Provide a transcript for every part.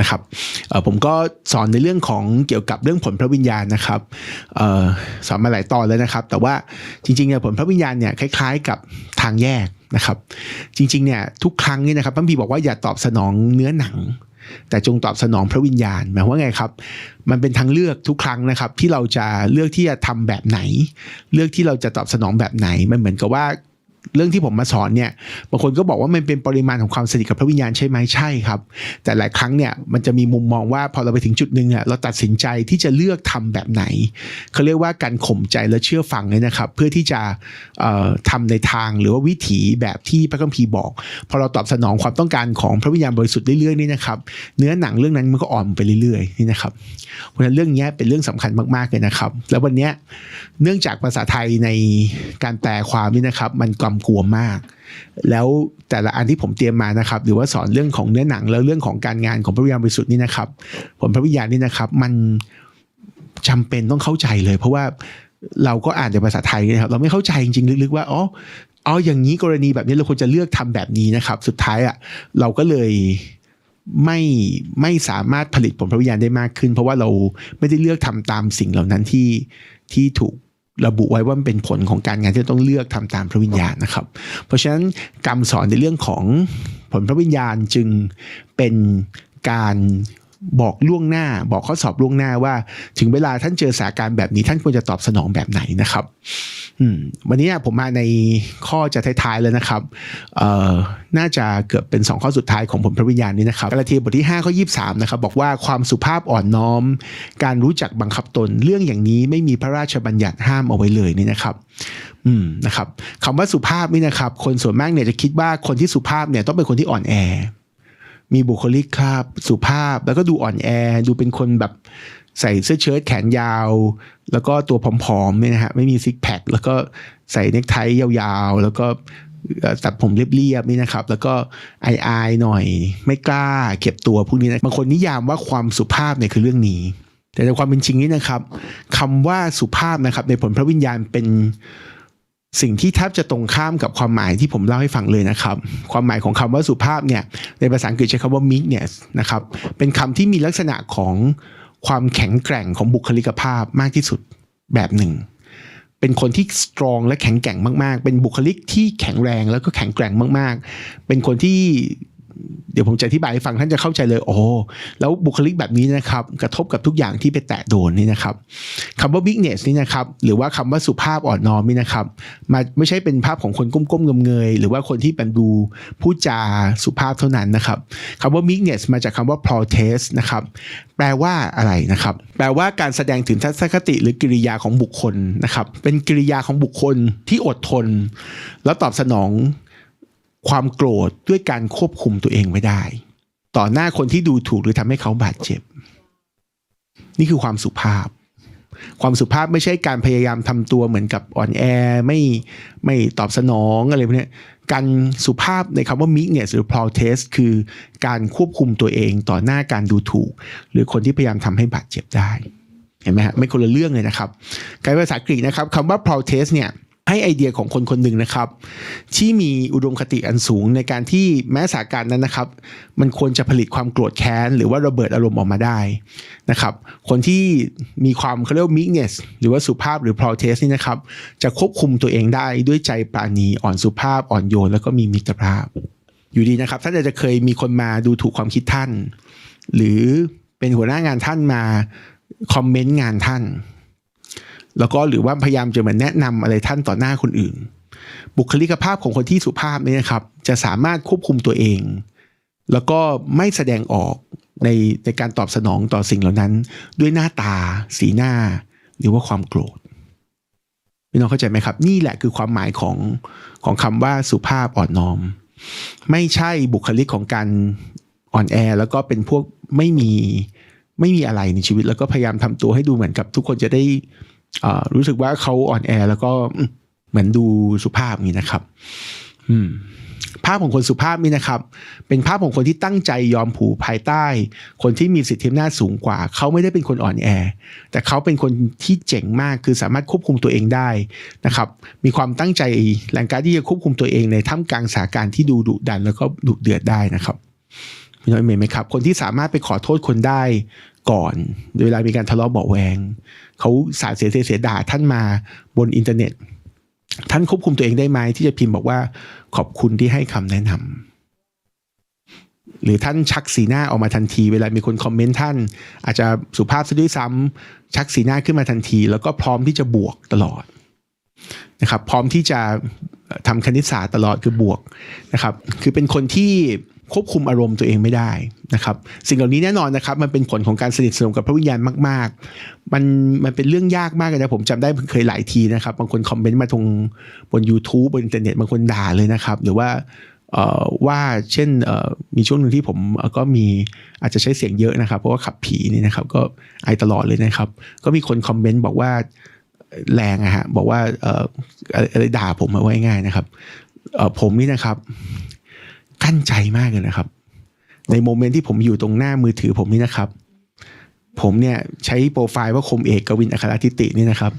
นะครับผมก็สอนในเรื่องของเกี่ยวกับเรื่องผลพระวิญญาณนะครับสอนมาหลายตอนแล้วนะครับ แต่ว่าจริงๆเนี่ยผลพระวิญญาณเนี่ยคล้าย ๆ กับทางแยกนะครับ จริงๆเนี่ยทุกครั้งนี่นะครับพระบีบอกว่าอย่าตอบสนองเนื้อหนัง แต่จงตอบสนองพระวิญญาณหมายว่าไงครับ มันเป็นทางเลือกทุกครั้งนะครับ ที่เราจะเลือกที่จะทำแบบไหน เลือกที่เราจะตอบสนองแบบไหนมันเหมือนกับว่า เรื่องที่ผมมาสอนเนี่ยบางคนก็บอกว่ามันเป็นปริมาณของความสนิทกับพระวิญญาณใช่ไหมใช่ครับ แต่หลายครั้งเนี่ยมันจะมีมุมมองว่าพอเราไปถึงจุดหนึ่งอะเราตัดสินใจที่จะเลือกทำแบบไหนเขาเรียกว่าการข่มใจและเชื่อฟังเนี่ยนะครับ เพื่อที่จะทำในทางหรือว่าวิถีแบบที่พระคัมภีร์บอกพอเราตอบสนองความต้องการของพระวิญญาณบริสุทธิ์เรื่อยๆนี่นะครับเนื้อหนังเรื่องนั้นมันก็อ่อนไปเรื่อยๆนี่นะครับเพราะฉะนั้นเรื่องนี้เป็นเรื่องสำคัญมากๆเลยนะครับ แล้ววันนี้เนื่องจากภาษาไทยในการแปลความนี่นะครับ มันกำกวมาก แล้วแต่ละอันที่ผมเตรียมมานะครับ หรือว่าสอนเรื่องของเนื้อหนังแล้วเรื่องของการงานของพระวิญญาณบริสุทธิ์นี่นะครับผลพระวิญญาณนี่นะครับ มันจำเป็นต้องเข้าใจเลย เพราะว่าเราก็อ่านแต่ภาษาไทยนะครับ เราไม่เข้าใจจริงๆลึกๆว่าอ๋ออ๋ออย่างนี้กรณีแบบนี้เราควรจะเลือกทำแบบนี้นะครับ สุดท้ายอะเราก็เลยไม่ไม่สามารถผลิตผลพระวิญญาณได้มากขึ้น เพราะว่าเราไม่ได้เลือกทำตามสิ่งเหล่านั้นที่ที่ถูก ระบุไว้ว่ามันเป็นผลของการงานที่ต้องเลือกทำตามพระวิญญาณนะครับ เพราะฉะนั้นกรรมสอนในเรื่องของผลพระวิญญาณจึงเป็นการ บอกล่วงหน้า บอกข้อสอบล่วงหน้าว่า ถึงเวลาท่านเจอสถานการณ์แบบนี้ ท่านควรจะตอบสนองแบบไหนนะครับวันนี้ผมมาในข้อจะท้ายๆแล้วนะครับน่าจะเกือบเป็น 2 ข้อสุดท้ายของผลพระวิญญาณนี้นะครับกาลาเทียบทที่5ข้อ23นะครับบอกว่าความสุภาพอ่อนน้อม การรู้จักบังคับตนเรื่องอย่างนี้ไม่มีพระราชบัญญัติห้ามเอาไว้เลยนี่นะครับอืมนะครับคำว่าสุภาพนี่นะครับ คนส่วนมากเนี่ยจะคิดว่าคนที่สุภาพเนี่ยต้องเป็นคนที่อ่อนแอ มีบุคลิกครับสุภาพ แล้วก็ดูอ่อนแอ ดูเป็นคนแบบใส่เสื้อเชิ้ตแขนยาว แล้วก็ตัวผอมๆเนี่ยนะฮะไม่มีซิกแพคแล้วก็ใส่เนคไทยาวๆ แล้วก็ตัดผมเรียบๆนี่นะครับ แล้วก็อายๆหน่อย ไม่กล้าเก็บตัวพวกนี้นะบางคนนิยามว่าความสุภาพเนี่ยคือเรื่องนี้ แต่ในความเป็นจริงนี่นะครับคำว่าสุภาพนะครับ ในผลพระวิญญาณเป็น สิ่งที่แทบจะตรงข้ามกับความหมายที่ผมเล่าให้ฟังเลยนะครับ ความหมายของคำว่าสุภาพเนี่ยในภาษาอังกฤษใช้คำว่า meekness นะครับเป็นคำที่มีลักษณะของความแข็งแกร่งของบุคลิกภาพมากที่สุดแบบหนึ่ง เป็นคนที่สตรองและแข็งแกร่งมาก ๆ เป็นบุคลิกที่แข็งแรงแล้วก็แข็งแกร่งมาก ๆ เป็นคนที่ เดี๋ยวผมจะอธิบายให้ฟังท่านจะเข้าใจเลยโอ้แล้วบุคลิกแบบนี้นะครับ กระทบกับทุกอย่างที่ไปแตะโดนนี่นะครับคำว่า bigness นี่นะครับ หรือว่าคำว่าสุภาพอ่อนน้อมนี่นะครับมาไม่ใช่เป็นภาพของคนก้มๆเงยๆหรือว่าคนที่เป็นดูพูดจาสุภาพเท่านั้นนะครับคำว่า bigness มาจากคำว่า protest นะครับ แปลว่าอะไรนะครับ แปลว่าการแสดงถึงทัศนคติ หรือกิริยาของบุคคลนะครับ เป็นกิริยาของบุคคลที่อดทน แล้วตอบสนอง ความโกรธด้วยการควบคุมตัวเองไว้ได้ ต่อหน้าคนที่ดูถูกหรือทำให้เขาบาดเจ็บ นี่คือความสุภาพ ความสุภาพไม่ใช่การพยายามทำตัวเหมือนกับอ่อนแอไม่ไม่ตอบสนองอะไรพวกนี้การสุภาพในคำว่า meekness หรือ protest คือการควบคุมตัวเองต่อหน้าการดูถูก หรือคนที่พยายามทำให้บาดเจ็บได้ เห็นไหมฮะไม่คนละเรื่องเลยนะครับการภาษากรีกนะครับคำว่า protest เนี่ย ให้ไอเดียของคนคนหนึ่งนะครับ ที่มีอุดมคติอันสูงในการที่แม้สถานการณ์นั้นนะครับ มันควรจะผลิตความโกรธแค้น หรือว่าระเบิดอารมณ์ออกมาได้นะครับ คนที่มีความเขาเรียกว่า meekness หรือว่าสุภาพหรือ protest นี่นะครับ จะควบคุมตัวเองได้ด้วยใจปราณีอ่อนสุภาพอ่อนโยน แล้วก็มีมิตรภาพ อยู่ดีนะครับ ท่านอาจจะเคยมีคนมาดูถูกความคิดท่าน หรือเป็นหัวหน้างานท่านมาคอมเมนต์งานท่าน แล้วก็หรือว่าพยายามจะเหมือนแนะนำอะไรท่านต่อหน้าคนอื่น บุคลิกภาพของคนที่สุภาพนี่นะครับ จะสามารถควบคุมตัวเอง แล้วก็ไม่แสดงออกในในการตอบสนองต่อสิ่งเหล่านั้น ด้วยหน้าตา สีหน้า หรือว่าความโกรธพี่น้องเข้าใจไหมครับ นี่แหละคือความหมายของของคำว่าสุภาพอ่อนน้อม ไม่ใช่บุคลิกของการอ่อนแอ แล้วก็เป็นพวกไม่มีไม่มีอะไรในชีวิต แล้วก็พยายามทำตัวให้ดูเหมือนกับทุกคนจะได้ รู้สึกว่าเขาอ่อนแอแล้วก็เหมือนดูสุภาพนี้นะครับ อืมภาพของคนสุภาพนี่นะครับ เป็นภาพของคนที่ตั้งใจยอมผูภายใต้ คนที่มีสิทธิอำนาจสูงกว่า เขาไม่ได้เป็นคนอ่อนแอ แต่เขาเป็นคนที่เจ๋งมากคือสามารถควบคุมตัวเองได้นะครับ มีความตั้งใจแรงกาที่จะควบคุมตัวเองในท่ามกลางสถานการณ์ที่ดูดุดันแล้วก็ดุเดือดได้นะครับพี่น้องเอเมนไหมครับ คนที่สามารถไปขอโทษคนได้ก่อน เวลามีการทะเลาะเบาแวง เขาสาดเสียเสียด่าท่านมาบนอินเทอร์เน็ต ท่านควบคุมตัวเองได้ไหมที่จะพิมพ์บอกว่าขอบคุณที่ให้คำแนะนำหรือท่านชักสีหน้าออกมาทันที เวลามีคนคอมเมนต์ท่าน อาจจะสุภาพซะด้วยซ้ำชักสีหน้าขึ้นมาทันที แล้วก็พร้อมที่จะบวกตลอดนะครับ พร้อมที่จะทำคณิตศาสตร์ตลอดคือบวกนะครับ คือเป็นคนที่ ควบคุมอารมณ์ตัวเองไม่ได้นะครับ สิ่งเหล่านี้แน่นอนนะครับ มันเป็นผลของการสนิทสนมกับพระวิญญาณมาก ๆ มันมันเป็นเรื่องยากมากเลยนะผมจำได้เคยหลายทีนะครับ บางคนคอมเมนต์มาตรงบน YouTube บนอินเทอร์เน็ตบางคนด่าเลยนะครับ หรือว่าว่าเช่นมีช่วงหนึ่งที่ผมก็มีอาจจะใช้เสียงเยอะนะครับ เพราะว่าขับผีนี่นะครับ ก็ไอตลอดเลยนะครับ ก็มีคนคอมเมนต์บอกว่าแรงอะฮะบอกว่าอะไรด่าผมมาไว้ง่ายนะครับผมนี่นะครับ กั้นใจมากเลยนะครับ ในโมเมนต์ที่ผมอยู่ตรงหน้ามือถือผมนี่นะครับ ผมเนี่ยใช้โปรไฟล์ว่าคมเอกกวินอัครทิตินี่นะครับ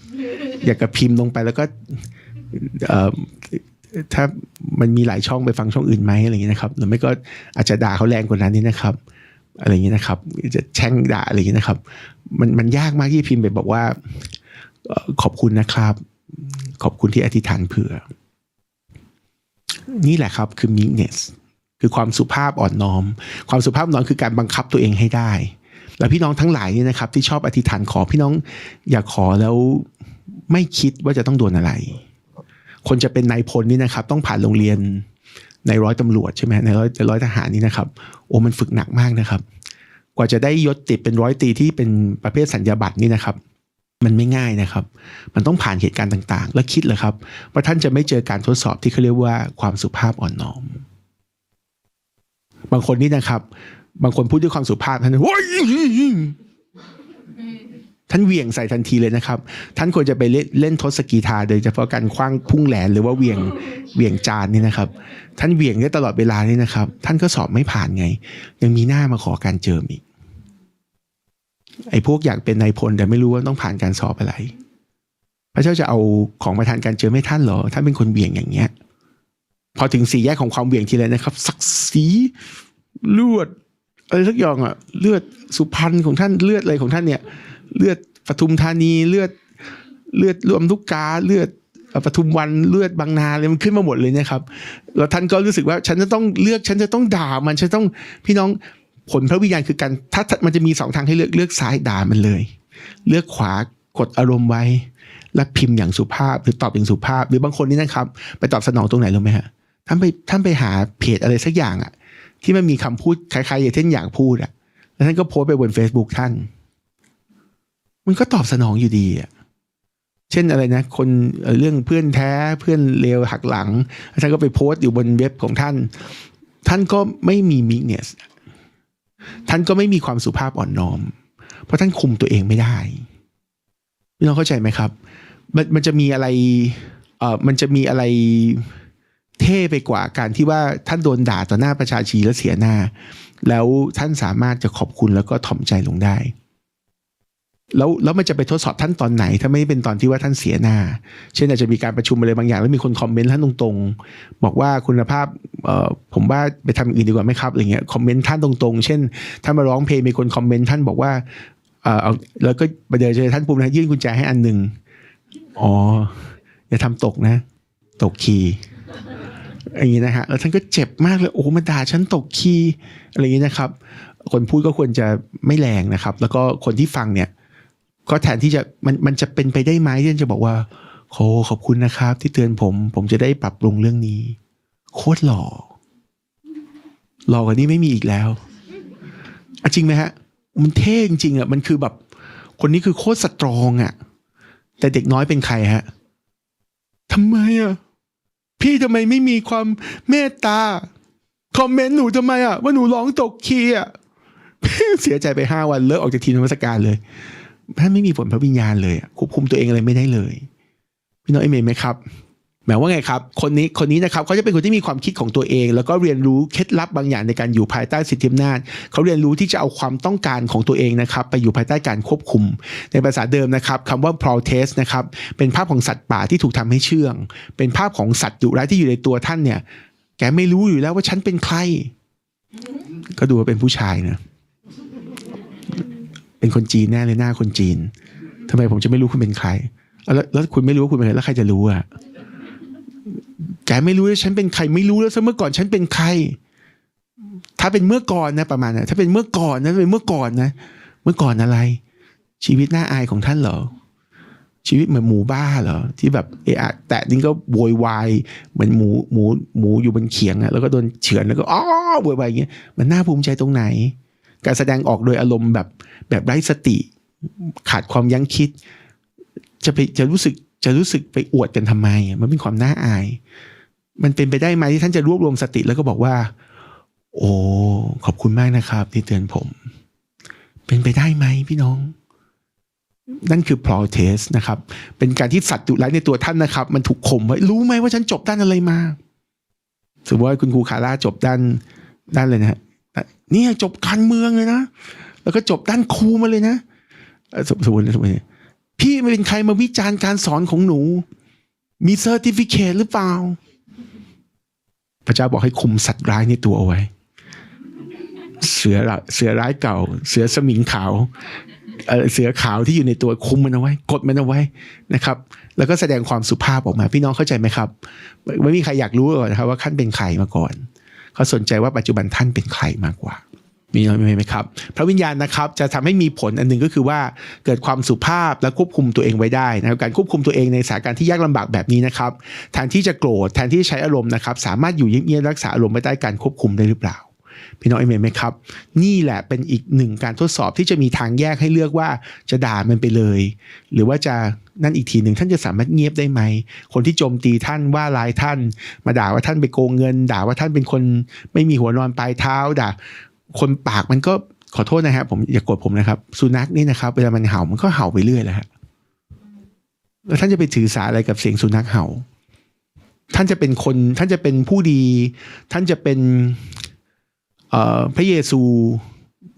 อยากกระพิมพ์ลงไปแล้วก็ถ้ามันมีหลายช่องไปฟังช่องอื่นไหมอะไรอย่างนี้นะครับ หรือไม่ก็อาจจะด่าเขาแรงกว่านั้นนี่นะครับ อะไรอย่างนี้นะครับ จะแช่งด่าอะไรอย่างนี้นะครับ มันมันยากมากที่พิมพ์ไปบอกว่าขอบคุณนะครับ ขอบคุณที่อธิษฐานเผื่อ นี่แหละครับคือ meekness คือความสุภาพอ่อนน้อม ความสุภาพอ่อนน้อมคือการบังคับตัวเองให้ได้ แล้วพี่น้องทั้งหลายนี่นะครับ ที่ชอบอธิษฐานขอพี่น้องอย่าขอแล้วไม่คิดว่าจะต้องโดนอะไร คนจะเป็นนายพลนี่นะครับ ต้องผ่านโรงเรียนในร้อยตำรวจใช่ไหมในร้อยร้อยทหารนี่นะครับ โอ้มันฝึกหนักมากนะครับ กว่าจะได้ยศติดเป็นร้อยตีที่เป็นประเภทสัญญาบัตรนี่นะครับ มันไม่ง่ายนะครับ มันต้องผ่านเหตุการณ์ต่างๆ แล้วคิดเลยครับว่าท่านจะไม่เจอการทดสอบที่เขาเรียกว่าความสุภาพอ่อนน้อม บางคนนี่นะครับ บางคนพูดด้วยความสุภาพท่านว้ยท่านเวียงใส่ทันทีเลยนะครับ ท่านควรจะไปเล่นเล่นทศกีทาโดยเฉพาะการคว้างพุ่งแหลนหรือว่าเวียงเวียงจานนี่นะครับ ท่านเวียงได้ตลอดเวลานี่นะครับ ท่านก็สอบไม่ผ่านไง ยังมีหน้ามาขอการเจิมอีก ไอ้พวกอยากเป็นนายพลแต่ไม่รู้ว่าต้องผ่านการสอบอะไร พระเจ้าจะเอาของมาทานการเจิมให้ท่านเหรอท่านเป็นคนเวียงอย่างเงี้ย พอถึงสี่แยกของความเหวี่ยงทีไรนะครับ ศักดิ์ศรีเลือดอะไรสักอย่างอะเลือดสุพรรณของท่านเลือดอะไรของท่านเนี่ย เลือดปทุมธานีเลือดเลือดรวมทุกกาเลือดปทุมวันเลือดบางนาเลยมันขึ้นมาหมดเลยนะครับแล้วท่านก็รู้สึกว่าฉันจะต้องเลือกฉันจะต้องด่ามันฉันต้องพี่น้องผลพระวิญญาณคือการถ้ามันจะมีสองทางให้เลือกเลือกซ้ายด่ามันเลย เลือกขวากดอารมณ์ไว้ และพิมพ์อย่างสุภาพหรือตอบอย่างสุภาพ หรือบางคนนี่นะครับ ไปตอบสนองตรงไหนรู้ไหมฮะ ท่านไปท่านไปหาเพจอะไรสักอย่างอะที่มันมีคำพูดคล้ายๆอย่างเช่นอยากพูดอะแล้วท่านก็โพสไปบน Facebook ท่าน มันก็ตอบสนองอยู่ดีอะเช่นอะไรนะ คนเรื่องเพื่อนแท้เพื่อนเลวหักหลังท่านก็ไปโพสต์อยู่บนเว็บของท่าน ท่านก็ไม่มีมิกเนสท่านก็ไม่มีความสุภาพอ่อนน้อม เพราะท่านคุมตัวเองไม่ได้พี่น้องเข้าใจไหมครับ มันมันจะมีอะไรเออมันจะมีอะไร เท่ไปกว่าการที่ว่าท่านโดนด่าต่อหน้าประชาชีแล้วเสียหน้า แล้วท่านสามารถจะขอบคุณแล้วก็ถ่อมใจลงได้ แล้วแล้วมันจะไปทดสอบท่านตอนไหน ถ้าไม่เป็นตอนที่ว่าท่านเสียหน้า เช่นอาจจะมีการประชุมอะไรบางอย่าง แล้วมีคนคอมเมนต์ท่านตรงๆ บอกว่าคุณภาพเอ่อผมว่าไปทำอื่นดีกว่าไหมครับอะไรเงี้ยคอมเมนต์ท่านตรงๆ เช่นท่านมาร้องเพลงมีคนคอมเมนต์ท่านบอกว่าเอ่อแล้วก็ไปเดินเจอท่านปุ๊บนะยื่นกุญแจให้อันหนึ่งอ๋ออย่าทำตกนะ ตกคีย์ อย่างนี้นะฮะแล้วท่านก็เจ็บมากเลยโอ้มาด่าฉันตกคีย์อะไรอย่างนี้นะครับ คนพูดก็ควรจะไม่แรงนะครับ แล้วก็คนที่ฟังเนี่ย ก็แทนที่จะมันมันจะเป็นไปได้ไหมที่จะบอกว่าโคขอบคุณนะครับ ที่เตือนผม ผมจะได้ปรับปรุงเรื่องนี้ โคตรหล่อหล่อกว่านี้ไม่มีอีกแล้วจริงไหมฮะ มันเท่จริงๆอะมันคือแบบ คนนี้คือโคตรสตรองอะ แต่เด็กน้อยเป็นใครฮะทำไมอะ พี่ทำไมไม่มีความเมตตา คอมเมนต์หนูทำไมอะ ว่าหนูร้องตกคีย์อะเสียใจไปห้าวันเลิกออกจากทีมนวัตการเลยท่านไม่มีผลพระวิญญาณเลยควบคุมตัวเองอะไรไม่ได้เลย พี่น้องเอเมนไหมครับ หมายว่าไงครับ คนนี้คนนี้นะครับเขาจะเป็นคนที่มีความคิดของตัวเอง แล้วก็เรียนรู้เคล็ดลับบางอย่างในการอยู่ภายใต้สิทธิอำนาจเขาเรียนรู้ที่จะเอาความต้องการของตัวเองนะครับ ไปอยู่ภายใต้การควบคุม ในภาษาเดิมนะครับคำว่า protest นะครับเป็นภาพของสัตว์ป่าที่ถูกทำให้เชื่อง เป็นภาพของสัตว์ดุร้ายที่อยู่ในตัวท่านเนี่ย แกไม่รู้อยู่แล้วว่าฉันเป็นใคร ก็ดูว่าเป็นผู้ชายนะเป็นคนจีนแน่เลยหน้าคนจีนทำไมผมจะไม่รู้คุณเป็นใครแล้วแล้วคุณไม่รู้ว่าคุณเป็นใครแล้วใครจะรู้อะ แกไม่รู้แล้วฉันเป็นใครไม่รู้แล้วซะเมื่อก่อนฉันเป็นใคร ถ้าเป็นเมื่อก่อนนะประมาณนะถ้าเป็นเมื่อก่อนนะเป็นเมื่อก่อนนะ เมื่อก่อนอะไร ชีวิตน่าอายของท่านเหรอชีวิตเหมือนหมูบ้าเหรอที่แบบเอะอะแตะนี่ก็โวยวายเหมือนหมูหมูหมูอยู่บนเขียงอะแล้วก็โดนเฉือนแล้วก็อ้อโวยวายอย่างเงี้ยมันน่าภูมิใจตรงไหน การแสดงออกโดยอารมณ์แบบแบบไร้สติ ขาดความยั้งคิด จะไปจะรู้สึกจะรู้สึกไปอวดกันทำไมอะมันเป็นความน่าอาย มันเป็นไปได้ไหมที่ท่านจะรวบรวมสติแล้วก็บอกว่า โอ้ขอบคุณมากนะครับ ที่เตือนผม เป็นไปได้ไหมพี่น้อง นั่นคือ protest นะครับ เป็นการที่สัตว์ดุร้ายในตัวท่านนะครับ มันถูกข่มไว้รู้ไหมว่าฉันจบด้านอะไรมาสมมติว่าคุณครูคาร่าจบด้านด้านเลยนะนี่จบการเมืองเลยนะ แล้วก็จบด้านครูมาเลยนะสมมตินสมมตินพี่ไม่เป็นใครมาวิจารณ์การสอนของหนู มีเซอร์ติฟิเคตหรือเปล่า พระเจ้าบอกให้คุมสัตว์ร้ายในตัวเอาไว้ เสือเสือร้ายเก่า เสือสมิงขาวเสือขาวที่อยู่ในตัวคุมมันเอาไว้ กดมันเอาไว้นะครับ แล้วก็แสดงความสุภาพออกมา พี่น้องเข้าใจไหมครับ ไม่ไม่มีใครอยากรู้หรอกนะครับว่าท่านเป็นใครมาก่อน เขาสนใจว่าปัจจุบันท่านเป็นใครมากกว่า มีน้อยไหมครับพระวิญญาณนะครับจะทำให้มีผลอันหนึ่งก็คือว่าเกิดความสุภาพและควบคุมตัวเองไว้ได้นะครับการควบคุมตัวเองในสถานการณ์ที่ยากลำบากแบบนี้นะครับแทนที่จะโกรธแทนที่จะใช้อารมณ์นะครับสามารถอยู่เงียบๆรักษาอารมณ์ไว้ใต้การควบคุมได้หรือเปล่าพี่น้องเอเมนไหมครับ นี่แหละเป็นอีกหนึ่งการทดสอบที่จะมีทางแยกให้เลือกว่าจะด่ามันไปเลย หรือว่าจะนั่นอีกทีหนึ่งท่านจะสามารถเงียบได้ไหม คนที่โจมตีท่านว่าร้ายท่าน มาด่าว่าท่านไปโกงเงิน ด่าว่าท่านเป็นคนไม่มีหัวนอนปลายเท้าด่า คนปากมันก็ขอโทษนะครับผมอย่ากดผมนะครับ สุนัขนี่นะครับเวลามันเห่ามันก็เห่าไปเรื่อยแหละฮะแล้วท่านจะไปถือสาอะไรกับเสียงสุนัขเห่า ท่านจะเป็นคน ท่านจะเป็นผู้ดี ท่านจะเป็นเอ่อพระเยซู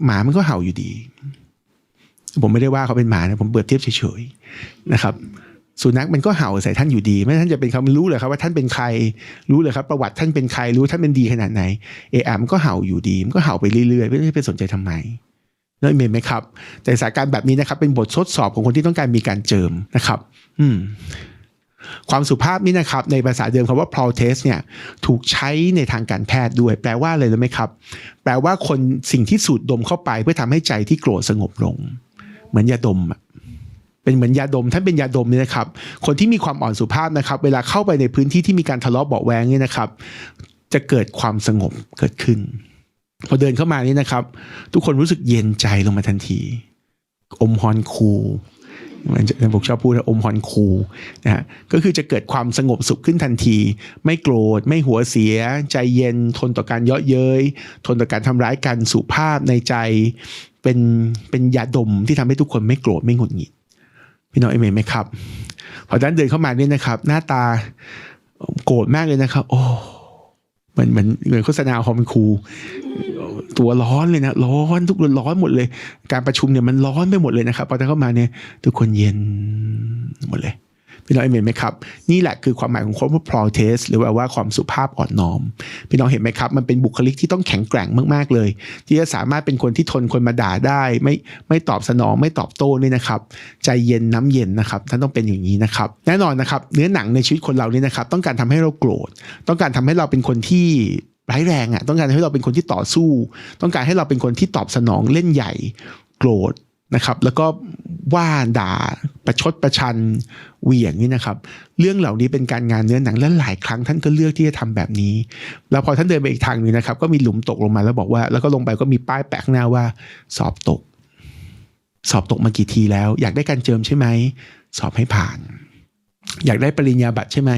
หมามันก็เห่าอยู่ดี ผมไม่ได้ว่าเขาเป็นหมานะผมเปรียบเทียบเฉยๆนะครับ สุนัขมันก็เห่าใส่ท่านอยู่ดี ไม่ท่านจะเป็นเขารู้เลยครับว่าท่านเป็นใครรู้เลยครับ ประวัติท่านเป็นใครรู้ท่านเป็นดีขนาดไหนเออมันก็เห่าอยู่ดีมันก็เห่าไปเรื่อยๆไม่ได้ไปสนใจทำไมนั่นเองไหมครับ แต่สถานการณ์แบบนี้นะครับ เป็นบททดสอบของคนที่ต้องการมีการเจิมนะครับ อืมความสุภาพนี่นะครับ ในภาษาเดิมคำว่า protest เนี่ยถูกใช้ในทางการแพทย์ด้วย แปลว่าอะไรรู้ไหมครับ แปลว่าคนสิ่งที่สูดดมเข้าไปเพื่อทำให้ใจที่โกรธสงบลง เหมือนยาดม เป็นเหมือนยาดมท่านเป็นยาดมเนี่ยนะครับ คนที่มีความอ่อนสุภาพนะครับ เวลาเข้าไปในพื้นที่ที่มีการทะเลาะเบาแวงเนี่ยนะครับ จะเกิดความสงบเกิดขึ้น พอเดินเข้ามานี่นะครับ ทุกคนรู้สึกเย็นใจลงมาทันที อมฮอนคูมันผมชอบพูดว่าอมฮอนคูนะฮะก็คือจะเกิดความสงบสุขขึ้นทันที ไม่โกรธ ไม่หัวเสีย ใจเย็น ทนต่อการเยาะเย้ยทนต่อการทำร้ายกันสุภาพในใจ เป็นเป็นยาดมที่ทำให้ทุกคนไม่โกรธไม่หงุดหงิด พี่น้องเอเมนไหมครับ พอด้านเดินเข้ามาเนี่ยนะครับ หน้าตาโกรธมากเลยนะครับ โอ้เหมือนเหมือนเหมือนโฆษณาคอมครูตัวร้อนเลยนะ ร้อนทุกคนร้อนหมดเลย การประชุมเนี่ยมันร้อนไปหมดเลยนะครับพอท่านเข้ามาเนี่ย ทุกคนเย็นหมดเลย พี่น้องเห็นไหมครับ นี่แหละคือความหมายของคำว่า protest หรือว่าว่าความสุภาพอ่อนน้อม พี่น้องเห็นไหมครับ มันเป็นบุคลิกที่ต้องแข็งแกร่งมาก ๆ เลย ที่จะสามารถเป็นคนที่ทนคนมาด่าได้ ไม่ไม่ตอบสนองไม่ตอบโต้นี่นะครับ ใจเย็นน้ำเย็นนะครับท่านต้องเป็นอย่างนี้นะครับ แน่นอนนะครับ เนื้อหนังในชีวิตคนเราเนี่ยนะครับ ต้องการทำให้เราโกรธ ต้องการทำให้เราเป็นคนที่ร้ายแรงอะต้องการให้เราเป็นคนที่ต่อสู้ ต้องการให้เราเป็นคนที่ตอบสนองเล่นใหญ่ โกรธนะครับ แล้วก็ว่าด่า ประชดประชันเหวี่ยงนี่นะครับ เรื่องเหล่านี้เป็นการงานเนื้อหนังและหลายครั้งท่านก็เลือกที่จะทำแบบนี้ แล้วพอท่านเดินไปอีกทางหนึงนะครับ ก็มีหลุมตกลงมาแล้วบอกว่า แล้วก็ลงไปก็มีป้ายแปะข้างหน้าว่า สอบตก สอบตกมากี่ทีแล้ว อยากได้การเจิมใช่ไหมสอบให้ผ่าน อยากได้ปริญญาบัตรใช่ไหม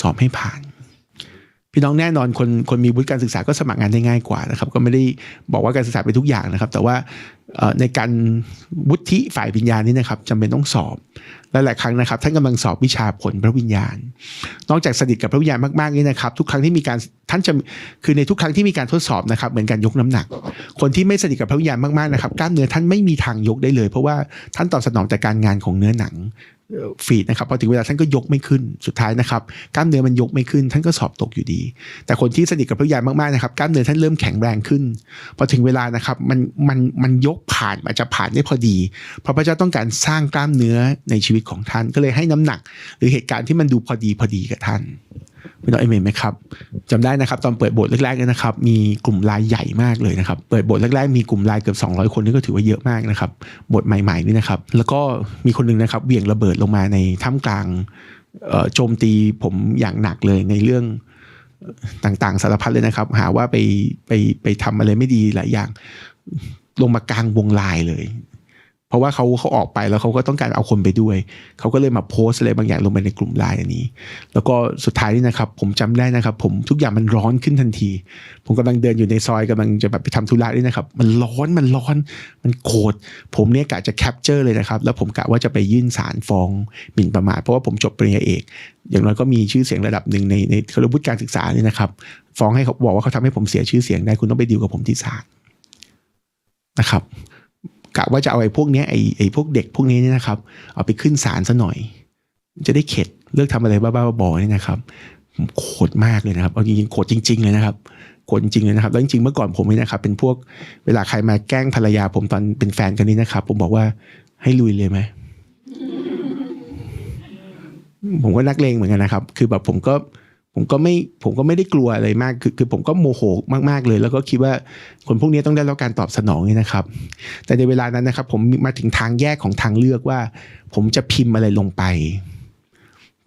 สอบให้ผ่าน พี่น้องแน่นอนคนคนมีวุฒิการศึกษาก็สมัครงานได้ง่ายกว่านะครับก็ไม่ได้บอกว่าการศึกษาเป็นทุกอย่างนะครับ แต่ว่าในการวุฒิฝ่ายวิญญาณนี่นะครับจำเป็นต้องสอบหลายๆครั้งนะครับท่านกำลังสอบวิชาผลพระวิญญาณ นอกจากสนิทกับพระวิญญาณมากๆนี่นะครับ ทุกครั้งที่มีการท่านจะคือในทุกครั้งที่มีการทดสอบนะครับ เหมือนการยกน้ำหนัก คนที่ไม่สนิทกับพระวิญญาณมากๆนะครับกล้ามเนื้อท่านไม่มีทางยกได้เลย เพราะว่าท่านตอบสนองจากการงานของเนื้อหนังฟีดนะครับพอถึงเวลาท่านก็ยกไม่ขึ้นสุดท้ายนะครับกล้ามเนื้อมันยกไม่ขึ้น ท่านก็สอบตกอยู่ดี แต่คนที่สนิทกับพระวิญญาณมากๆนะครับกล้ามเนื้อท่านเริ่มแข็งแรงขึ้น พอถึงเวลานะครับมันมันมันยกผ่านอาจจะผ่านได้พอดี เพราะพระเจ้าต้องการสร้างกล้ามเนื้อในชีวิตของท่านก็เลยให้น้ำหนัก หรือเหตุการณ์ที่มันดูพอดีพอดีกับท่านพี่น้องเอเมนไหมครับจำได้นะครับตอนเปิดโบสถ์แรกๆเนี่ยนะครับ มีกลุ่มลน์ใหญ่มากเลยนะครับเปิดโบสถ์แรกๆมีกลุ่มลน์เกือบ200 คนนี่ก็ถือว่าเยอะมากนะครับบสถ์ใหม่ๆนี่นะครับ แล้วก็มีคนหนึงนะครับเหวี่ยงระเบิดลงมาในท่ามกลางโจมตีผมอย่างหนักเลยในเรื่องต่างๆสารพัดเลยนะครับ หาว่าไปไปไปทำอะไรไม่ดีหลายอย่าง ลงมากลางวงลน์เลย เพราะว่าเขาเขาออกไปแล้วเขาก็ต้องการเอาคนไปด้วย เขาก็เลยมาโพสอะไรบางอย่างลงไปในกลุ่มไลน์อันนี้ แล้วก็สุดท้ายนี่นะครับ ผมจำได้นะครับ ผมทุกอย่างมันร้อนขึ้นทันที ผมกำลังเดินอยู่ในซอยกำลังจะแบบไปทำธุระนี่นะครับ มันร้อนมันร้อน มันโกรธผมเนี่ยกะจะแคปเจอร์เลยนะครับ แล้วผมกะว่าจะไปยื่นศาลฟ้องหมิ่นประมาทเพราะว่าผมจบปริญญาเอก อย่างน้อยก็มีชื่อเสียงระดับหนึ่งในในคณะวุฒิการศึกษานี่นะครับฟ้องให้เขาบอกว่าเขาทำให้ผมเสียชื่อเสียงได้คุณต้องไปดีลกับผมที่ศาลนะครับ กะว่าจะเอาไอ้พวกเนี้ยไอ้ไอ้พวกเด็กพวกนี้เนี่ยนะครับ เอาไปขึ้นศาลซะหน่อย จะได้เข็ดเลิกทำอะไรบ้าๆบอๆนี่นะครับผมโกรมากเลยนะครับเอาจริงๆโกรจริง ๆ เลยนะครับโกรจริงๆเลยนะครับแล้วจริงๆเมื่อก่อนผมนี่นะครับ เป็นพวกเวลาใครมาแกล้งภรรยาผมตอนเป็นแฟนกันนี่นะครับ ผมบอกว่าให้ลุยเลยไหมผมก็นักเลงเหมือนกันนะครับ คือแบบผมก็ ผมก็ไม่ผมก็ไม่ได้กลัวอะไรมากคือคือผมก็โมโหมากๆเลย แล้วก็คิดว่าคนพวกนี้ต้องได้รับการตอบสนองนี่นะครับ แต่ในเวลานั้นนะครับ ผมมาถึงทางแยกของทางเลือกว่า ผมจะพิมพ์อะไรลงไป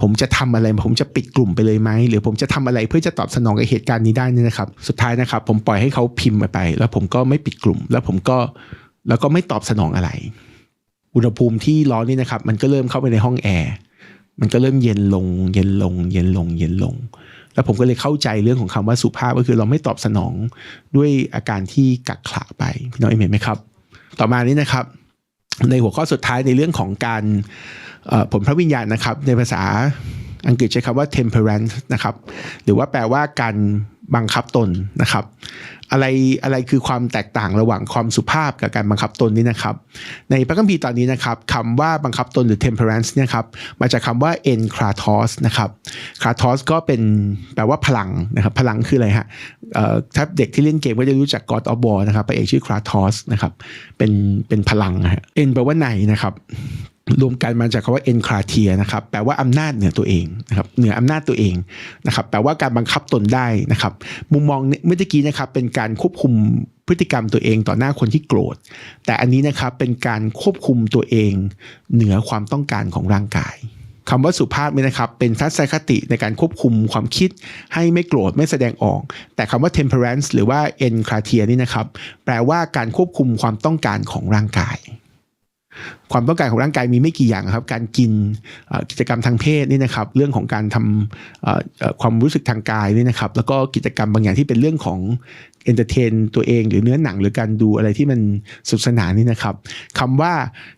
ผมจะทำอะไร ผมจะปิดกลุ่มไปเลยไหมหรือผมจะทำอะไรเพื่อจะตอบสนองกับเหตุการณ์นี้ได้นี่นะครับ สุดท้ายนะครับ ผมปล่อยให้เขาพิมพ์ไป แล้วผมก็ไม่ปิดกลุ่ม แล้วผมก็แล้วก็ไม่ตอบสนองอะไร อุณหภูมิที่ร้อนนี่นะครับ มันก็เริ่มเข้าไปในห้องแอร์มันก็เริ่มเย็นลง เย็นลง เย็นลง เย็นลง แล้วผมก็เลยเข้าใจเรื่องของคำว่าสุภาพก็คือเราไม่ตอบสนองด้วยอาการที่กักขละไปพี่น้องเห็นไหมครับ ต่อมานี้นะครับ ในหัวข้อสุดท้ายในเรื่องของการผลพระวิญญาณนะครับ ในภาษาอังกฤษใช้คำว่า temperance นะครับ หรือว่าแปลว่าการบังคับตนนะครับ อะไรอะไรคือความแตกต่างระหว่างความสุภาพกับการบังคับตนนี่นะครับ ในพระคัมภีร์ตอนนี้นะครับคำว่าบังคับตนหรือ temperance เนี่ยครับมาจากคำว่า enkratos นะครับ kratos ก็เป็นแปลว่าพลังนะครับพลังคืออะไรฮะถ้าเด็กที่เล่นเกมก็จะรู้จัก God of War นะครับพระเอกชื่อ kratos นะครับเป็นเป็นพลังนะฮะ en แปลว่าในนะครับ รวมกันมาจากคำว่า enkratia นะครับแปลว่าอำนาจเหนือตัวเองนะครับเหนืออำนาจตัวเองนะครับแปลว่าการบังคับตนได้นะครับมุมมองเมื่อกี้นะครับเป็นการควบคุมพฤติกรรมตัวเองต่อหน้าคนที่โกรธ แต่อันนี้นะครับเป็นการควบคุมตัวเอง เหนือความต้องการของร่างกายคำว่าสุภาพเนี่ยนะครับเป็นทัศนคติในการควบคุมความคิดให้ไม่โกรธไม่แสดงออก แต่คำว่า temperance หรือว่า enkratia นี่นะครับแปลว่าการควบคุมความต้องการของร่างกาย ความต้องการของร่างกายมีไม่กี่อย่างครับ การกินกิจกรรมทางเพศนี่นะครับ เรื่องของการทำความรู้สึกทางกายนี่นะครับ แล้วก็กิจกรรมบางอย่างที่เป็นเรื่องของเอนเตอร์เทนตัวเองหรือเนื้อหนังหรือการดูอะไรที่มันสนุกสนานนี่นะครับคำว่า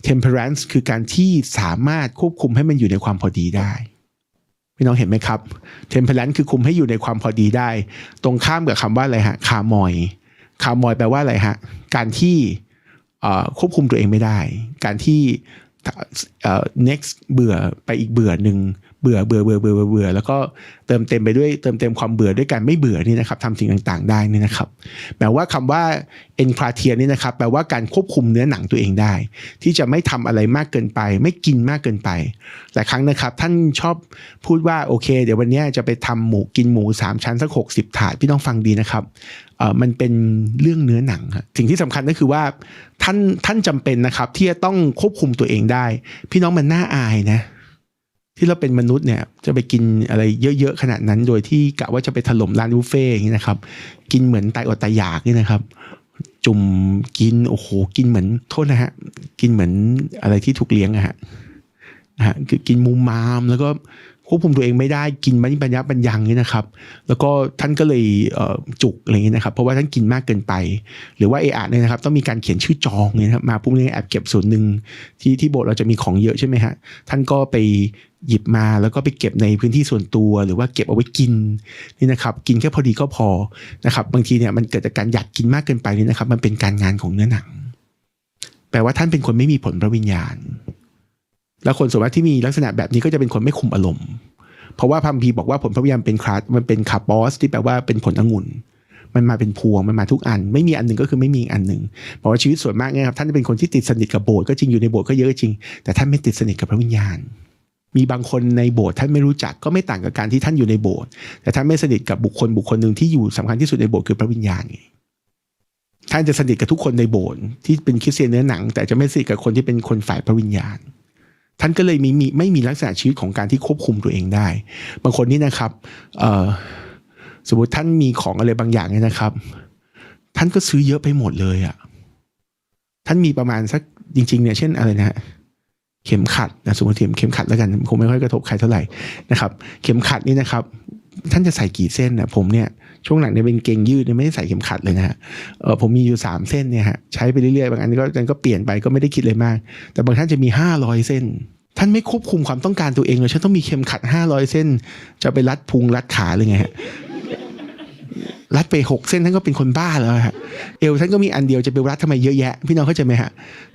temperance คือการที่สามารถควบคุมให้มันอยู่ในความพอดีได้พี่น้องเห็นไหมครับ temperance คือคุมให้อยู่ในความพอดีได้ ตรงข้ามกับคำว่าอะไรฮะคามอยคามอยแปลว่าอะไรฮะการที่ ควบคุมตัวเองไม่ได้ การที่เอ่อ next เบื่อไปอีกเบื่อหนึ่ง เบื่อเบื่อเบื่อเบื่อเบื่อแล้วก็เติมเต็มไปด้วยเติมเต็มความเบื่อด้วยการไม่เบื่อนี่นะครับทำสิ่งต่างๆ ได้นี่นะครับแปลว่าคำว่า e n c r a t i a นี่นะครับแปลว่าการควบคุมเนื้อหนังตัวเองได้ ที่จะไม่ทำอะไรมากเกินไป ไม่กินมากเกินไปหลายครั้งนะครับ ท่านชอบพูดว่าโอเค เดี๋ยววันนี้จะไปทำหมูกินหมูสามชั้นสักหกสิบถาดพี่น้องฟังดีนะครับมันเป็นเรื่องเนื้อหนังครับสิ่งที่สำคัญก็คือว่าท่านท่านจำเป็นนะครับที่จะต้องควบคุมตัวเองได้ พี่น้องมันน่าอายนะ ที่เราเป็นมนุษย์เนี่ยจะไปกินอะไรเยอะๆขนาดนั้น โดยที่กะว่าจะไปถล่มร้านบุฟเฟ่ต์อย่างนี้นะครับ กินเหมือนตายอดตายอยากนี่นะครับ จุ่มกินโอ้โหกินเหมือนโทษนะฮะกินเหมือนอะไรที่ถูกเลี้ยงอะฮะนะฮะคือกินมุมมามแล้วก็ควบคุมตัวเองไม่ได้กินมันปัญญาปัญญังนี่นะครับ แล้วก็ท่านก็เลยจุกอะไรเงี้ยนะครับเพราะว่าท่านกินมากเกินไป หรือว่าเออาเนี่ยนะครับต้องมีการเขียนชื่อจองเนี่ยครับมาพวกนี้แอบเก็บส่วนหนึ่งที่ที่โบสถ์เราจะมีของเยอะใช่ไหมฮะท่านก็ไป หยิบมาแล้วก็ไปเก็บในพื้นที่ส่วนตัว หรือว่าเก็บเอาไว้กินนี่นะครับกินแค่พอดีก็พอนะครับบางทีเนี่ยมันเกิดจากการอยากกินมากเกินไปนี่นะครับ มันเป็นการงานของเนื้อหนัง แปลว่าท่านเป็นคนไม่มีผลพระวิญญาณ แล้วคนส่วนมากที่มีลักษณะแบบนี้ก็จะเป็นคนไม่คุมอารมณ์เพราะว่าพัมพีบอกว่าผลพระวิญญาณเป็นคลาสมันเป็นคาร์บอสที่แปลว่าเป็นผลองุ่นมันมาเป็นพวงมันมาทุกอัน ไม่มีอันหนึ่งก็คือไม่มีอันหนึ่งเพราะว่าชีวิตส่วนมากเนี่ยครับท่านจะเป็นคนที่ติดสนิทกับโบสถ์ก็จริงอยู่ในโบสถ์ก็เยอะจริง แต่ท่านไม่ติดสนิทกับพระวิญญาณ มีบางคนในโบสถ์ท่านไม่รู้จักก็ไม่ต่างกับการที่ท่านอยู่ในโบสถ์แต่ท่านไม่สนิทกับบุคคลบุคคลหนึ่งที่อยู่สำคัญที่สุดในโบสถ์คือพระวิญญาณไงท่านจะสนิทกับทุกคนในโบสถ์ที่เป็นคริสเตียนเนื้อหนัง แต่จะไม่สนิทกับคนที่เป็นคนฝ่ายพระวิญญาณ ท่านก็เลยมีมีไม่มีลักษณะชีวิตของการที่ควบคุมตัวเองได้ บางคนนี่นะครับสมมติท่านมีของอะไรบางอย่างเนี่ยนะครับ ท่านก็ซื้อเยอะไปหมดเลยอะ่ะท่านมีประมาณสักจริง ๆเนี่ยเช่นอะไรนะฮะ เข็มขัดนะสมมติเข็มขัดแล้วกันคงไม่ค่อยกระทบใครเท่าไหร่นะครับ เข็มขัดนี่นะครับ ท่านจะใส่กี่เส้นนะผมเนี่ยช่วงหลังเนี่ยเป็นเกงยืดเนี่ยไม่ได้ใส่เข็มขัดเลยนะฮะเออผมมีอยู่สามเส้นเนี่ยฮะใช้ไปเรื่อยๆบางอันก็อันก็เปลี่ยนไปก็ไม่ได้คิดเลยมาก แต่บางท่านจะมีห้าร้อยเส้น ท่านไม่ควบคุมความต้องการตัวเองเลยฉันต้องมีเข็มขัดห้าร้อยเส้น จะไปรัดพุงรัดขาเลยไงฮะ รัดไปหกเส้นท่านก็เป็นคนบ้าแล้วฮะเอวท่านก็มีอันเดียวจะไปรัดทำไมเยอะแยะ พี่น้องเข้าใจไหมฮะ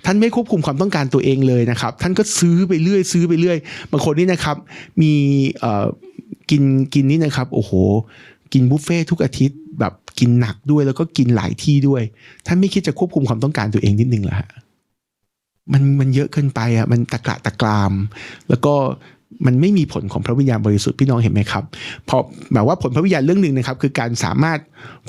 ท่านไม่ควบคุมความต้องการตัวเองเลยนะครับ ท่านก็ซื้อไปเรื่อย ซื้อไปเรื่อยบางคนนี่นะครับ มีเอ่อกินกินนี่นะครับโอ้โห กินบุฟเฟ่ทุกอาทิตย์แบบกินหนักด้วยแล้วก็กินหลายที่ด้วย ท่านไม่คิดจะควบคุมความต้องการตัวเองนิดนึงเหรอฮะมันมันเยอะเกินไปอะมันตะกระตะกราม แล้วก็ มันไม่มีผลของพระวิญญาณบริสุทธิ์พี่น้องเห็นไหมครับพอแบบว่าผลพระวิญญาณเรื่องหนึ่งนะครับ คือการสามารถ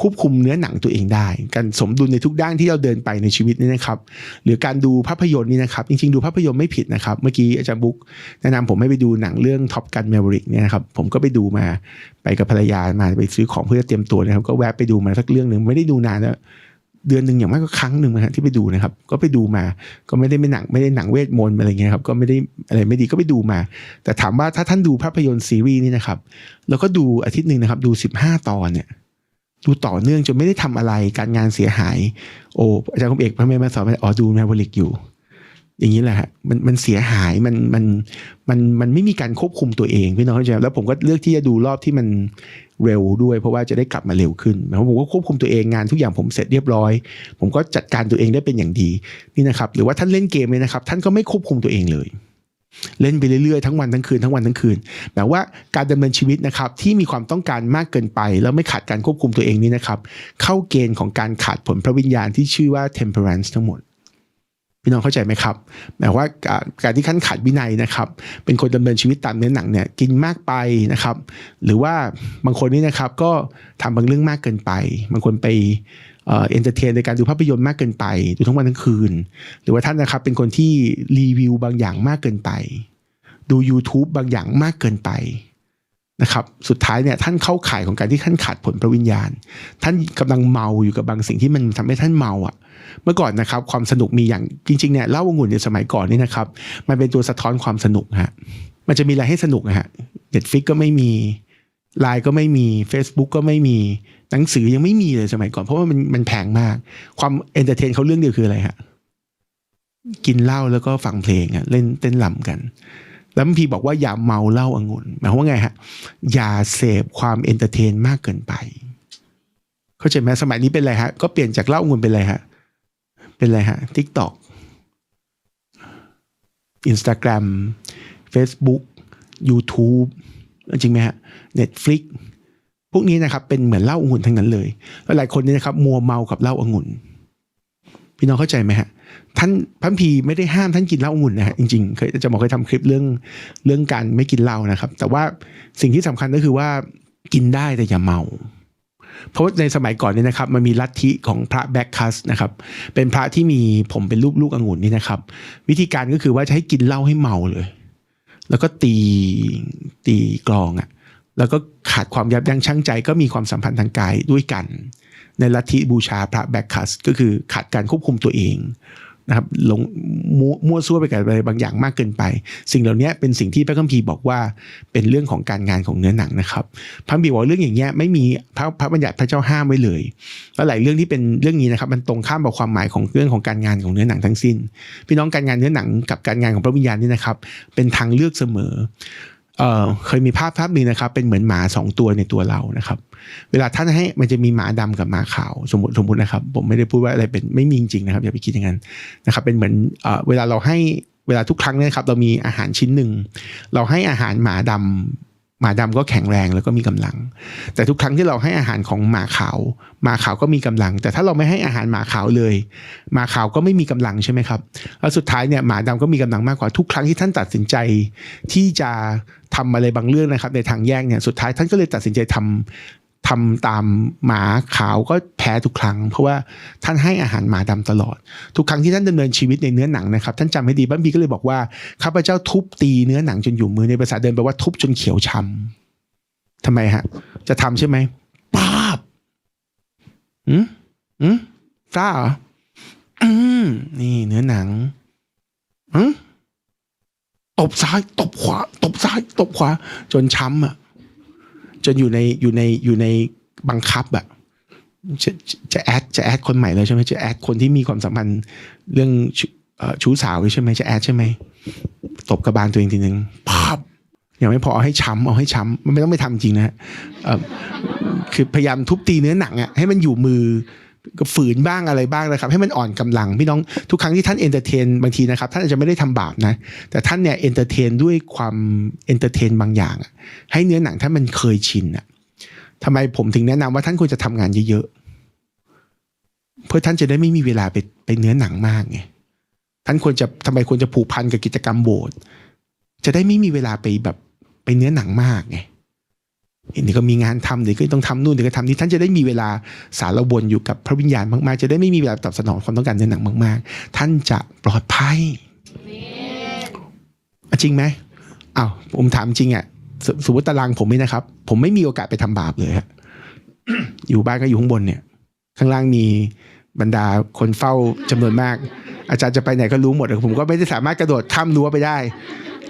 ควบคุมเนื้อหนังตัวเองได้ การสมดุลในทุกด้านที่เราเดินไปในชีวิตนี่นะครับ หรือการดูภาพยนตร์นี่นะครับ จริงๆ ดูภาพยนตร์ไม่ผิดนะครับ เมื่อกี้อาจารย์บุ๊กแนะนำผมให้ไปดูหนังเรื่องท็อปกันเมเวริกเนี่ยนะครับผมก็ไปดูมาไปกับภรรยามาไปซื้อของเพื่อเตรียมตัวนะครับ ก็แวะไปดูมาสักเรื่องหนึ่งไม่ได้ดูนานแล้ว เดือนหนึ่งอย่างมากก็ครั้งหนึ่งนะฮะที่ไปดูนะครับ ก็ไปดูมาก็ไม่ได้ไม่หนังไม่ได้หนังเวทมนต์อะไรเงี้ยครับก็ไม่ได้อะไรไม่ดีก็ไปดูมา แต่ถามว่าถ้าท่านดูภาพยนตร์ซีรีส์นี่นะครับแล้วก็ดูอาทิตย์หนึ่งนะครับดูสิบห้าตอนเนี่ยดูต่อเนื่องจนไม่ได้ทำอะไรการงานเสียหาย โอ้อาจารย์คมเอกพระเมธมาสอนอ๋อดูแมวลิกอยู่ อย่างนี้แหละฮะมันมันเสียหายมันมันมันมันไม่มีการควบคุมตัวเองพี่น้องเข้าใจแล้วผมก็เลือกที่จะดูรอบที่มันเร็วด้วย เพราะว่าจะได้กลับมาเร็วขึ้นหมายความผมก็ควบคุมตัวเองงานทุกอย่างผมเสร็จเรียบร้อย ผมก็จัดการตัวเองได้เป็นอย่างดีนี่นะครับหรือว่าท่านเล่นเกมเลยนะครับ ท่านก็ไม่ควบคุมตัวเองเลย เล่นไปเรื่อยๆทั้งวันทั้งคืนทั้งวันทั้งคืนแบบว่าการดำเนินชีวิตนะครับที่มีความต้องการมากเกินไป แล้วไม่ขาดการควบคุมตัวเองนี่นะครับ เข้าเกณฑ์ของการขาดผลพระวิญญาณที่ชื่อว่า temperance ทั้งหมด พี่น้องเข้าใจไหมครับแปลว่าการที่ขั้นขาดวินัยนะครับ เป็นคนดำเนินชีวิตตามเนื้อหนังเนี่ยกินมากไปนะครับ หรือว่าบางคนนี่นะครับก็ทำบางเรื่องมากเกินไป บางคนไปเอ็นเตอร์เทนในการดูภาพยนตร์มากเกินไป ดูทั้งวันทั้งคืน หรือว่าท่านนะครับเป็นคนที่รีวิวบางอย่างมากเกินไป ดู YouTube บางอย่างมากเกินไป นะครับสุดท้ายเนี่ยท่านเข้าข่ายของการที่ท่านขาดผลพระวิญญาณ ท่านกำลังเมาอยู่กับบางสิ่งที่มันทำให้ท่านเมาอะ เมื่อก่อนนะครับความสนุกมีอย่างจริงๆเนี่ยเล่าองุ่นในสมัยก่อนนี่นะครับมันเป็นตัวสะท้อนความสนุกฮะมันจะมีอะไรให้สนุกนะฮะเน็ตฟิกก็ไม่มีไลน์ก็ไม่มี Facebook ก็ไม่มีหนังสือยังไม่มีเลยสมัยก่อน เพราะว่ามันมันแพงมาก ความเอนเตอร์เทนเขาเรื่องเดียวคืออะไรฮะกินเหล้าแล้วก็ฟังเพลงอะเล่นเต้นลำกัน แล้วพี่บอกว่าอย่าเมาเหล้าองุ่นหมายความว่าไงฮะ อย่าเสพความเอนเตอร์เทนมากเกินไป เข้าใจไหมสมัยนี้เป็นอะไรฮะ ก็เปลี่ยนจากเหล้าองุ่นเป็นอะไรฮะ เป็นอะไรฮะ TikTok Instagram Facebook YouTube จริงไหมฮะ Netflix พวกนี้นะครับ เป็นเหมือนเหล้าองุ่นทั้งนั้นเลยแล้วหลายคนนี่นะครับ มัวเมากับเหล้าองุ่น พี่น้องเข้าใจไหมฮะ ท่านพันพีไม่ได้ห้ามท่านกินเหล้าองุ่นนะฮะจริงๆเคยจะบอกเคยทำคลิปเรื่องเรื่องการไม่กินเหล้านะครับ แต่ว่าสิ่งที่สำคัญก็คือว่ากินได้แต่อย่าเมา เพราะในสมัยก่อนเนี่ยนะครับ มันมีลัทธิของพระแบ็กคัสนะครับ เป็นพระที่มีผมเป็นลูกลูกองุ่นนี่นะครับ วิธีการก็คือว่าจะให้กินเหล้าให้เมาเลย แล้วก็ตีตีกลองอะ่ะแล้วก็ขาดความยับยั้งชั่งใจก็มีความสัมพันธ์ทางกายด้วยกัน ในลัทธิบูชาพระแบ็กคัสก็คือขาดการควบคุมตัวเอง นะครับหลงมั่วมั่วซั่วไปกับอะไรบางอย่างมากเกินไป สิ่งเหล่านี้เป็นสิ่งที่พระคัมภีร์บอกว่าเป็นเรื่องของการงานของเนื้อหนังนะครับพระคัมภีร์บอกเรื่องอย่างเงี้ยไม่มีพระพระบัญญัติพระเจ้าห้ามไว้เลยแล้วหลายเรื่องที่เป็นเรื่องนี้นะครับมันตรงข้ามกับความหมายของเรื่องของการงานของเนื้อหนังทั้งสิ้น พี่น้องการงานเนื้อหนังกับการงานของพระวิญญาณนี่นะครับ เป็นทางเลือกเสมอ เอ่อเคยมีภาพภาพหนึงนะครับ เป็นเหมือนหมาสองตัวในตัวเรานะครับ เวลาท่านให้มันจะมีหมาดำกับหมาขาวสมมติสมมตินะครับ ผมไม่ได้พูดว่าอะไรเป็นไม่มีจริงๆนะครับอย่าไปคิดอย่างนั้นนะครับ เป็นเหมือนเอ่อเวลาเราให้เวลาทุกครั้งเนี่ยครับ เรามีอาหารชิ้นหนึ่งเราให้อาหารหมาดำ หมาดำก็แข็งแรงแล้วก็มีกำลัง แต่ทุกครั้งที่เราให้อาหารของหมาขาว หมาขาวก็มีกำลัง แต่ถ้าเราไม่ให้อาหารหมาขาวเลยหมาขาวก็ไม่มีกำลังใช่ไหมครับแล้วสุดท้ายเนี่ยหมาดำก็มีกำลังมากกว่าทุกครั้งที่ท่านตัดสินใจที่จะทำอะไรบางเรื่องนะครับในทางแยกเนี่ยสุดท้ายท่านก็เลยตัดสินใจทำ ทำตามหมาขาวก็แพ้ทุกครั้ง เพราะว่าท่านให้อาหารหมาดำตลอด ทุกครั้งที่ท่านดำเนินชีวิตในเนื้อหนังนะครับ ท่านจำให้ดีบ้านพีก็เลยบอกว่าข้าพเจ้าทุบตีเนื้อหนังจนอยู่มือในภาษาเดิมแปลว่าทุบจนเขียวช้ำทำไมฮะ จะทำใช่ไหมป้าบอืมอืมกล้าเหรออืมนี่เนื้อหนังอืมตบซ้าย ตบขวา ตบซ้าย ตบขวา จนช้ำอะ จนอยู่ในอยู่ในอยู่ในบังคับอะจะจะแอดจะแอดคนใหม่เลยใช่ไหมจะแอดคนที่มีความสัมพันธ์เรื่องช,อชู้สาวใช่ไหมจะแอดใช่ไหมตบกระบาลตัวเองทีหนึ่งภาพยังไม่พอเอาให้ช้ำเอาให้ช้ำมันไม่ต้องไปทำจริงนะฮะคือพยายามทุบตีเนื้อหนังอะให้มันอยู่มือ ฝืนบ้างอะไรบ้างนะครับ ให้มันอ่อนกำลังพี่น้องทุกครั้งที่ท่านเอนเตอร์เทนบางทีนะครับ ท่านอาจจะไม่ได้ทำบาปนะ แต่ท่านเนี่ยเอนเตอร์เทนด้วยความเอนเตอร์เทนบางอย่าง ให้เนื้อหนังถ้านมันเคยชินอะทำไมผมถึงแนะนำว่าท่านควรจะทำงานเยอะๆเพื่อท่านจะได้ไม่มีเวลาไปไปเนื้อหนังมากไงท่านควรจะทำไมควรจะผูกพันกับกิจกรรมโบสถ์จะได้ไม่มีเวลาไปแบบไปเนื้อหนังมากไง เดี๋ยวก็มีงานทำเดี๋ยวก็ต้องทำนู่นเดี๋ยวก็ทำนี่ท่านจะได้มีเวลาสารบนอยู่กับพระวิญญาณมากๆ จะได้ไม่มีเวลาตอบสนองความต้องการเนื้อหนังมาก ๆ ท่านจะปลอดภัยจริงไหมอ้าวผมถามจริงอะสสมมติตารางผมนี่นะครับ ผมไม่มีโอกาสไปทำบาปเลยฮะอยู่บ้านก็อยู่ข้างบนเนี่ย ข้างล่างมีบรรดาคนเฝ้าจำนวนมาก อาจารย์จะไปไหนก็รู้หมดผมก็ไม่ได้สามารถกระโดดข้ามรั้วไปได้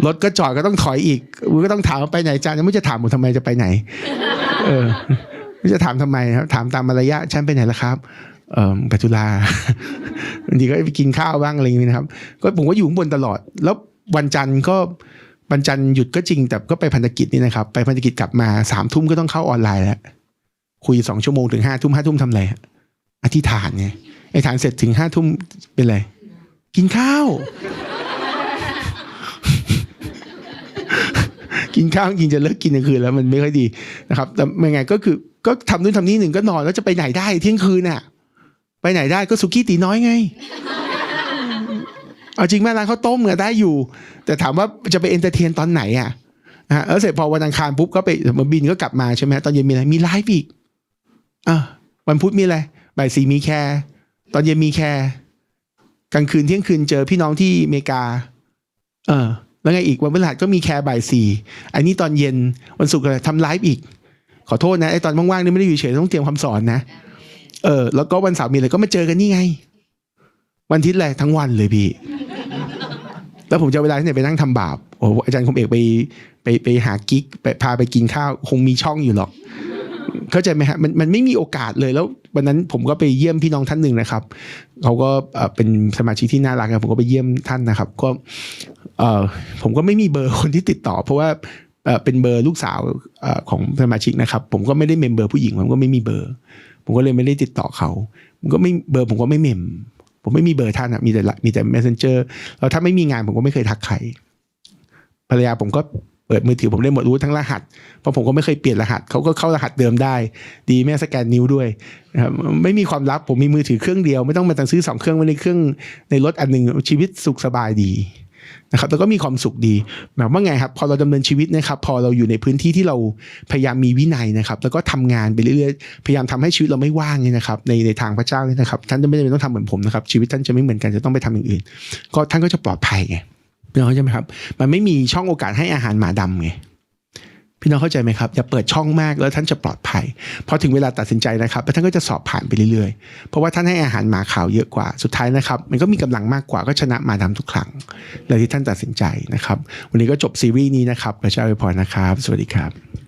รถก็จอดก็ต้องถอยอีกก็ต้องถามไปไหนอาจารย์ยังไม่จะถามผมทำไมจะไปไหน เออไม่จะถามทำไมครับ ถามตามมารยาทฉันไปไหนล่ะครับ เอ่อไปธุระบางทีก็ไปกินข้าวบ้างอะไรอย่างนี้นะครับ ก็ผมก็อยู่ข้างบนตลอด แล้ววันจันทร์ก็วันจันทร์หยุดก็จริง แต่ก็ไปพันธกิจนี่นะครับ ไปพันธกิจกลับมาสามทุ่มก็ต้องเข้าออนไลน์แล้วคุยสองชั่วโมงถึงห้าทุ่มห้าทุ่มทำอะไรอธิษฐานไงไอ้ฐานเสร็จถึงห้าทุ่มเป็นไรกินข้าว กินข้าวกินจะเลิกกินกลางคืนแล้วมันไม่ค่อยดีนะครับ แต่ไม่ไงก็คือก็ทำนู่นทำนี่หนึ่งก็นอนแล้วจะไปไหนได้เที่ยงคืนน่ะ ไปไหนได้ก็สุกี้ตีน้อยไงเอาจริงแม่ร้านข้าวต้มเนี่ยได้อยู่ แต่ถามว่าจะไปเอนเตอร์เทนตอนไหนอะนะฮะแล้วเสร็จพอวันอังคารปุ๊บก็ไปมาบินก็กลับมาใช่ไหมตอนเย็นมีอะไรมีไลฟ์อีกอะวันพุธมีอะไรบ่ายสี่มีแคร์ตอนเย็นมีแคร์กลางคืนเที่ยงคืนเจอพี่น้องที่อเมริกา เออ แล้วไงอีกวันพฤหัสก็มีแคร์บ่ายสี่อันนี้ตอนเย็นวันศุกร์อะไรทำไลฟ์อีก ขอโทษนะไอตอนว่างๆนี่ไม่ได้อยู่เฉยต้องเตรียมคำสอนนะเออแล้วก็วันเสาร์มีอะไรก็มาเจอกันนี่ไง วันอาทิตย์แหละทั้งวันเลยพี่ แล้วผมจะเวลาที่ไหนไปนั่งทำบาปโอ้อาจารย์คมเอกไปไปไปหากิ๊กไปพาไปกินข้าวคงมีช่องอยู่หรอกเข้าใจไหมฮะมันมันไม่มีโอกาสเลยแล้ววันนั้นผมก็ไปเยี่ยมพี่น้องท่านหนึ่งนะครับ เขาก็เป็นสมาชิกที่น่ารักนะผมก็ไปเยี่ยมท่านนะครับ ก็เออผมก็ไม่มีเบอร์คนที่ติดต่อ เพราะว่าเป็นเบอร์ลูกสาวของสมาชิกนะครับ ผมก็ไม่ได้เมมเบอร์ผู้หญิงผมก็ไม่มีเบอร์ ผมก็เลยไม่ได้ติดต่อเขาผมก็ไม่เบอร์ผมก็ไม่เมม ผมไม่มีเบอร์ท่านอะมีแต่ละมีแต่ messenger แล้วถ้าไม่มีงานผมก็ไม่เคยทักใครภรรยาผมก็ เปิดมือถือผมได้หมดรู้ทั้งรหัส เพราะผมก็ไม่เคยเปลี่ยนรหัสเขาก็เข้ารหัสเดิมได้ ดีแม่สแกนนิ้วด้วยนะครับไม่มีความลับผมมีมือถือเครื่องเดียวไม่ต้องมาตั้งซื้อสองเครื่องไว้ในเครื่องในรถอันหนึ่งชีวิตสุขสบายดีนะครับแล้วก็มีความสุขดีหมายว่าไงครับ พอเราดำเนินชีวิตนะครับ พอเราอยู่ในพื้นที่ที่เราพยายามมีวินัยนะครับ แล้วก็ทำงานไปเรื่อยๆ พยายามทำให้ชีวิตเราไม่ว่างเนี่ยนะครับ ในในทางพระเจ้าเนี่ยนะครับ ท่านจะไม่จำเป็นต้องทำเหมือนผมนะครับ ชีวิตท่านจะไม่เหมือนกันจะต้องไปทำอย่างอื่น ก็ท่านก็จะปลอดภัยไง น้องเข้าใจไหมครับ มันไม่มีช่องโอกาสให้อาหารหมาดำไงพี่น้องเข้าใจไหมครับอย่าเปิดช่องมากแล้วท่านจะปลอดภัยพอถึงเวลาตัดสินใจนะครับท่านก็จะสอบผ่านไปเรื่อยๆ เพราะว่าท่านให้อาหารหมาขาวเยอะกว่าสุดท้ายนะครับ มันก็มีกำลังมากกว่าก็ชนะมาดาทุกครั้งเลยที่ท่านตัดสินใจนะครับ วันนี้ก็จบซีรีส์นี้นะครับพระเจ้าอวยพรนะครับ สวัสดีครับ